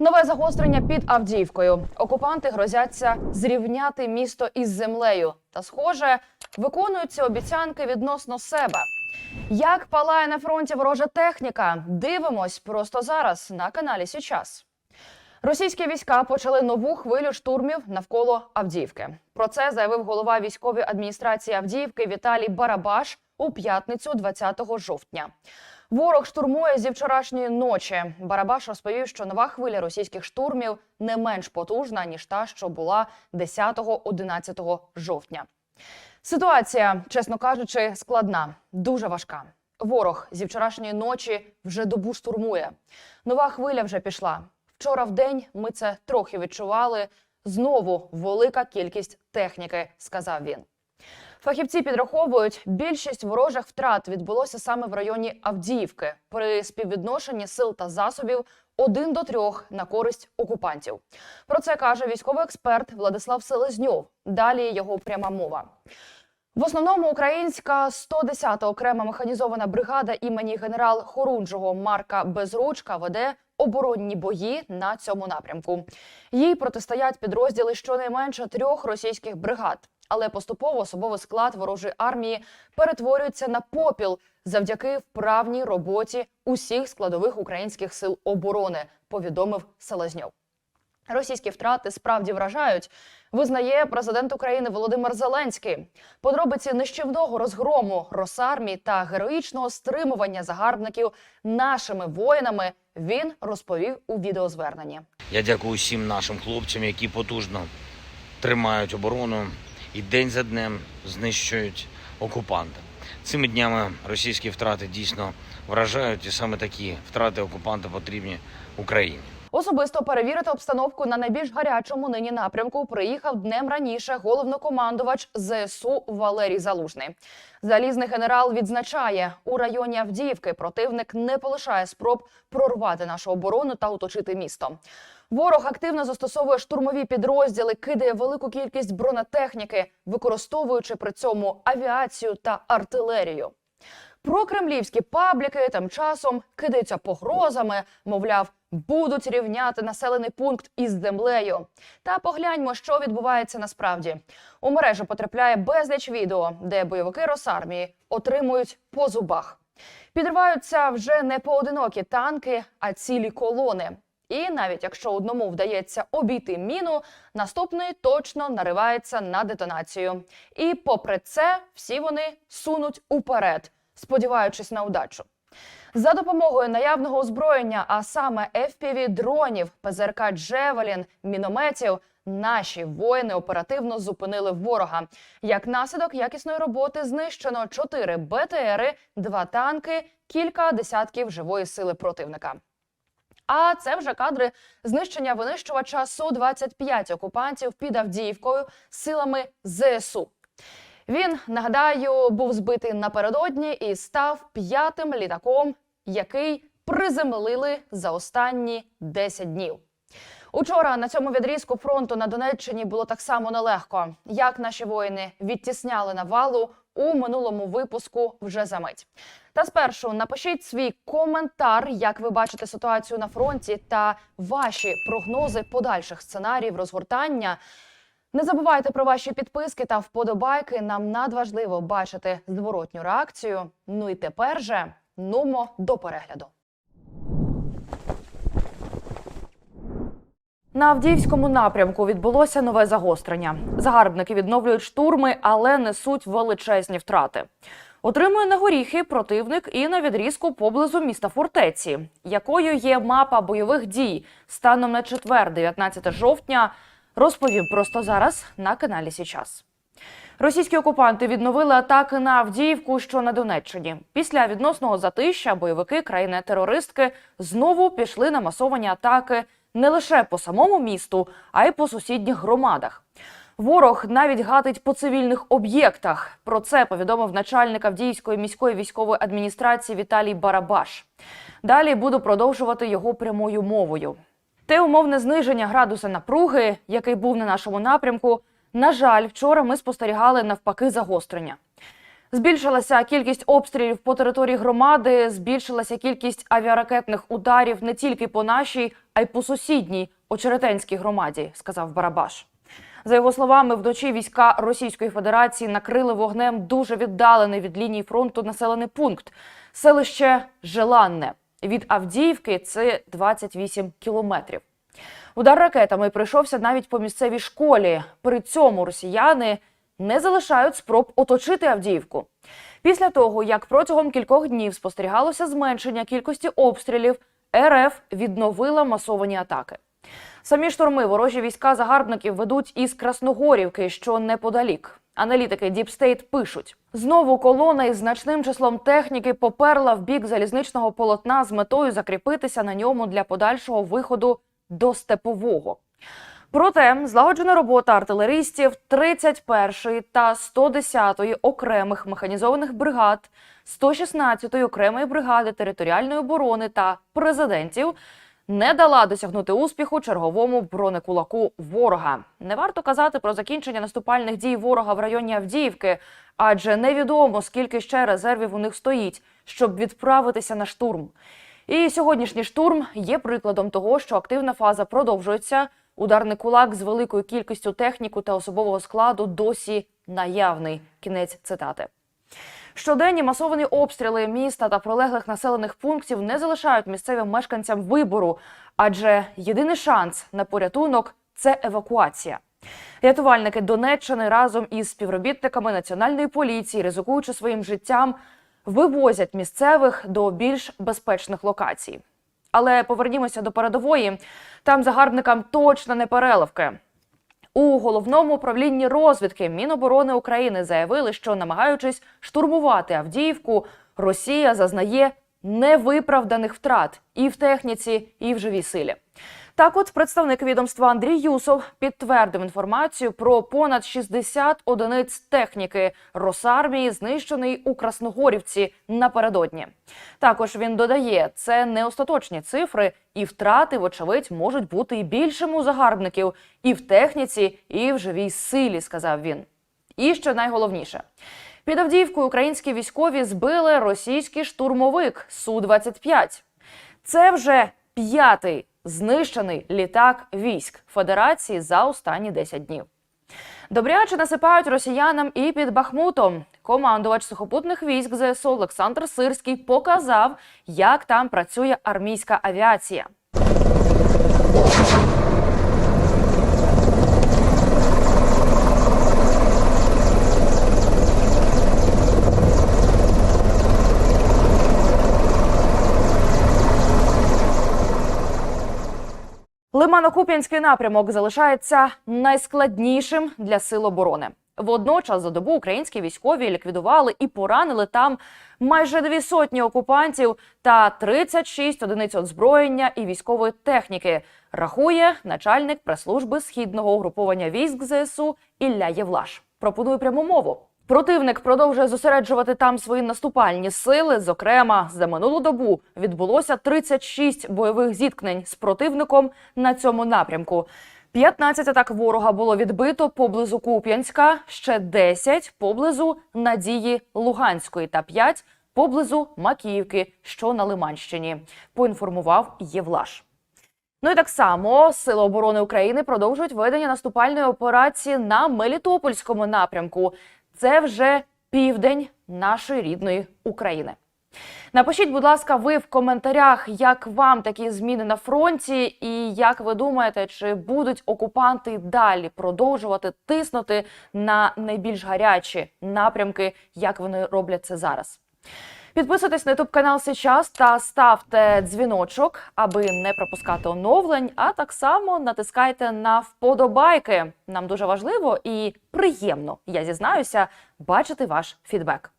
Нове загострення під Авдіївкою. Окупанти грозяться зрівняти місто із землею. Та, схоже, виконують ці обіцянки відносно себе. Як палає на фронті ворожа техніка? Дивимось просто зараз на каналі Січас. Російські війська почали нову хвилю штурмів навколо Авдіївки. Про це заявив голова військової адміністрації Авдіївки Віталій Барабаш у п'ятницю, 20 жовтня. Ворог штурмує зі вчорашньої ночі. Барабаш розповів, що нова хвиля російських штурмів не менш потужна ніж та, що була 10-11 жовтня. Ситуація, чесно кажучи, складна, дуже важка. Ворог зі вчорашньої ночі вже добу штурмує. Нова хвиля вже пішла. Вчора в день ми це трохи відчували. Знову велика кількість техніки, сказав він. Фахівці підраховують, більшість ворожих втрат відбулося саме в районі Авдіївки при співвідношенні сил та засобів один до трьох на користь окупантів. Про це каже військовий експерт Владислав Селезньов. Далі його пряма мова. В основному українська 110-та окрема механізована бригада імені генерал Хорунжого Марка Безручка веде оборонні бої на цьому напрямку. Їй протистоять підрозділи щонайменше трьох російських бригад. Але поступово особовий склад ворожої армії перетворюється на попіл завдяки вправній роботі усіх складових українських сил оборони, повідомив Селезньов. Російські втрати справді вражають, визнає президент України Володимир Зеленський. Подробиці нищівного розгрому Росармії та героїчного стримування загарбників нашими воїнами він розповів у відеозверненні. Я дякую всім нашим хлопцям, які потужно тримають оборону і день за днем знищують окупанта. Цими днями російські втрати дійсно вражають, і саме такі втрати окупанта потрібні Україні. Особисто перевірити обстановку на найбільш гарячому нині напрямку приїхав днем раніше головнокомандувач ЗСУ Валерій Залужний. Залізний генерал відзначає, у районі Авдіївки противник не полишає спроб прорвати нашу оборону та оточити місто. Ворог активно застосовує штурмові підрозділи, кидає велику кількість бронетехніки, використовуючи при цьому авіацію та артилерію. Прокремлівські пабліки тим часом кидаються погрозами, мовляв, будуть рівняти населений пункт із землею. Та погляньмо, що відбувається насправді. У мережу потрапляє безліч відео, де бойовики Росармії отримують по зубах. Підриваються вже не поодинокі танки, а цілі колони. І навіть якщо одному вдається обійти міну, наступний точно наривається на детонацію. І попри це, всі вони сунуть уперед, сподіваючись на удачу. За допомогою наявного озброєння, а саме fpv дронів, ПЗРК Джевелін, мінометів, наші воїни оперативно зупинили ворога. Як наслідок якісної роботи знищено 4 БТРи, 2 танки, кілька десятків живої сили противника. А це вже кадри знищення винищувача Су-25 окупантів під Авдіївкою силами ЗСУ. Він нагадаю був збитий напередодні і став п'ятим літаком, який приземлили за останні 10 днів. Учора на цьому відрізку фронту на Донеччині було так само нелегко. Як наші воїни відтісняли навалу у минулому випуску вже за мить. Та спершу напишіть свій коментар, як ви бачите ситуацію на фронті, та ваші прогнози подальших сценаріїв розгортання. Не забувайте про ваші підписки та вподобайки. Нам надважливо бачити зворотню реакцію. Ну і тепер же нумо до перегляду. На Авдіївському напрямку відбулося нове загострення. Загарбники відновлюють штурми, але несуть величезні втрати. Отримує на горіхи противник і на відрізку поблизу міста фортеці, якою є мапа бойових дій станом на четвер, 19 жовтня. Розповім просто зараз на каналі Січас. Російські окупанти відновили атаки на Авдіївку, що на Донеччині. Після відносного затища бойовики країни-терористки знову пішли на масовані атаки не лише по самому місту, а й по сусідніх громадах. Ворог навіть гатить по цивільних об'єктах. Про це повідомив начальник Авдіївської міської військової адміністрації Віталій Барабаш. Далі буду продовжувати його прямою мовою. Те умовне зниження градуса напруги, який був на нашому напрямку, на жаль, вчора ми спостерігали навпаки загострення. Збільшилася кількість обстрілів по території громади, збільшилася кількість авіаракетних ударів не тільки по нашій, а й по сусідній Очеретенській громаді, сказав Барабаш. За його словами, вночі війська Російської Федерації накрили вогнем дуже віддалений від лінії фронту населений пункт селище Желанне. Від Авдіївки це 28 кілометрів. Удар ракетами прийшовся навіть по місцевій школі. При цьому росіяни не залишають спроб оточити Авдіївку. Після того, як протягом кількох днів спостерігалося зменшення кількості обстрілів, РФ відновила масовані атаки. Самі штурми ворожі війська загарбників ведуть із Красногорівки, що неподалік. Аналітики State пишуть: знову колона із значним числом техніки поперла в бік залізничного полотна з метою закріпитися на ньому для подальшого виходу до степового. Проте злагоджена робота артилеристів 31-ї та 110-ї окремих механізованих бригад, 116-ї окремої бригади територіальної оборони та президентів не дала досягнути успіху черговому бронекулаку ворога. Не варто казати про закінчення наступальних дій ворога в районі Авдіївки, адже невідомо скільки ще резервів у них стоїть, щоб відправитися на штурм. І сьогоднішній штурм є прикладом того, що активна фаза продовжується. Ударний кулак з великою кількістю техніку та особового складу досі наявний. Кінець цитати. Щоденні масовані обстріли міста та прилеглих населених пунктів не залишають місцевим мешканцям вибору, адже єдиний шанс на порятунок це евакуація. Рятувальники Донеччини разом із співробітниками національної поліції, ризикуючи своїм життям, вивозять місцевих до більш безпечних локацій. Але повернімося до передової. Там загарбникам точно не переливки. У головному управлінні розвідки Міноборони України заявили, що намагаючись штурмувати Авдіївку, Росія зазнає невиправданих втрат і в техніці, і в живій силі. Так, от представник відомства Андрій Юсов підтвердив інформацію про понад 60 одиниць техніки Росармії, знищений у Красногорівці напередодні. Також він додає, це не остаточні цифри, і втрати, вочевидь, можуть бути і більшими у загарбників і в техніці, і в живій силі, сказав він. І що найголовніше. Під Авдіївкою українські військові збили російський штурмовик Су-25. Це вже п'ятий знищений літак військ Федерації за останні 10 днів. Добряче насипають росіянам і під Бахмутом. Командувач сухопутних військ ЗСУ Олександр Сирський показав, як там працює армійська авіація. Лимано-Куп'янський напрямок залишається найскладнішим для сил оборони. Водночас за добу українські військові ліквідували і поранили там майже дві сотні окупантів та 36 одиниць озброєння і військової техніки. Рахує начальник прес-служби східного угруповання військ ЗСУ Ілля Євлаш. Пропоную пряму мову. Противник продовжує зосереджувати там свої наступальні сили. Зокрема, за минулу добу відбулося 36 бойових зіткнень з противником на цьому напрямку. 15 атак ворога було відбито поблизу Куп'янська, ще 10 поблизу Надії Луганської та 5 поблизу Макіївки, що на Лиманщині. Поінформував Євлаш. Ну і так само Сили оборони України продовжують ведення наступальної операції на Мелітопольському напрямку. Це вже південь нашої рідної України. Напишіть, будь ласка, ви в коментарях, як вам такі зміни на фронті, і як ви думаєте, чи будуть окупанти далі продовжувати тиснути на найбільш гарячі напрямки, як вони роблять це зараз? Підписуйтесь на youtube канал сейчас та ставте дзвіночок, аби не пропускати оновлень. А так само натискайте на вподобайки. Нам дуже важливо і приємно, я зізнаюся, бачити ваш фідбек.